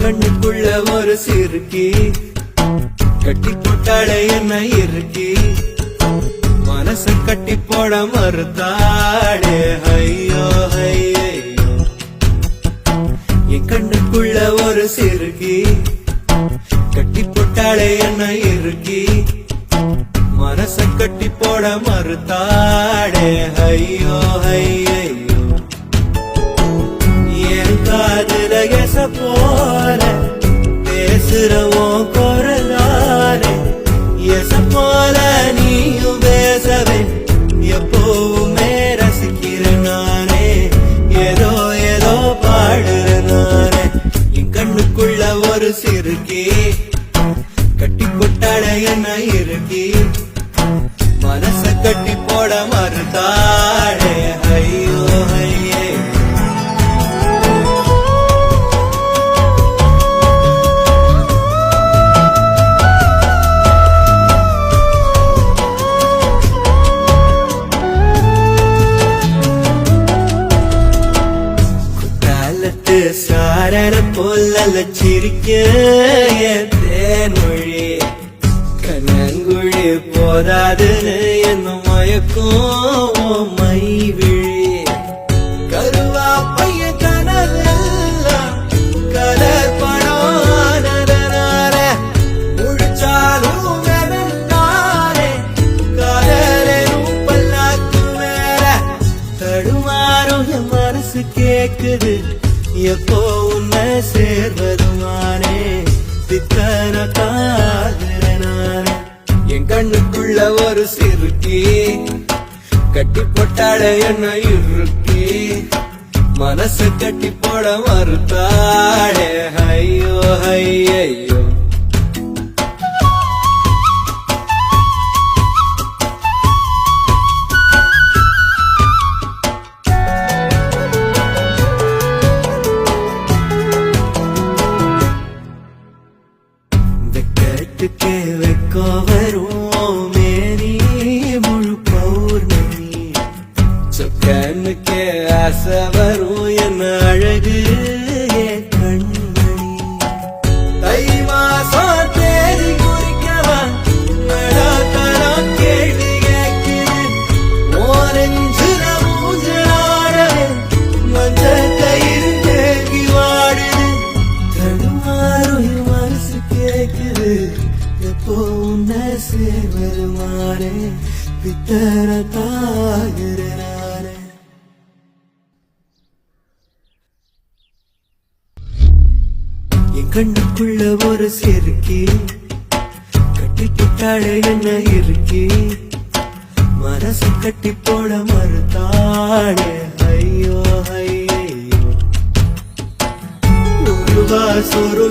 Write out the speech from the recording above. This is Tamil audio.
கண்ணுக்குள்ள ஒரு சிறுக்கி. கட்டி போட்டாளே என்ன இருக்கி மனச கட்டி போட மறுத்தாடே ஐயோ ஐயோ. என் கண்ணுக்குள்ள ஒரு சிறுக்கி. கட்டி போட்டாளே என்ன இருக்கி மனச கட்டி போட மறுத்தாடே ஐயோ ஐயே. காதுல எச போல பேசுறவோ குரலாலே. எச போல நீயும் பேசவே எப்போவுமே ரசிக்கிறேன் நானே. ஏதோ ஏதோ பாடுறேன் நானே. என் கண்ணுக்குள்ள ஒரு சிறுக்கி கட்டி கொட்டாட என்ன இருக்கி மனச கட்டி போட மறுத்தாடே ஐயோ விட்டு சாரண போல சிரிக்க தேன்மொழி கண்ணங்குழி போதாதுன்னு என்ன மயக்கும் மை விழி கருவா பைய கனவு கலர் பணம் முடிச்சாலும் தடுமாறும் என் மனசு கேக்குது. எப்போ உன்னை சேர்வதுமானே? சித்தன காதுறனானே என் கண்ணுக்குள்ள ஒரு சிறுக்கி. கட்டி போட்டாட என்ன இறுக்கி. மனசு கட்டி போட மறுத்தாடே ஐயோ ஐயோ சொக்கனுக்கே ஆசை வரும். என் அழகு கண்மணி. தை மாசம் தேதி குறிக்கவா நடாத்தரம் கேள்வி கேட்குது. ஓரஞ்சுல மூஞ்சலாடவே மஞ்ச கயிறு தேங்கி வாடுது தடுமாறும் மனசு கேக்குது எப்போ உன்னை பித்தர தாகிறனாரே என் கண்ணுக்குள்ள ஒரு செருக்கி. கட்டி என்ன இருக்கி? மனசு கட்டி போட மறுத்தாளே ஐயோ ஐயோ. ஒரு சொரு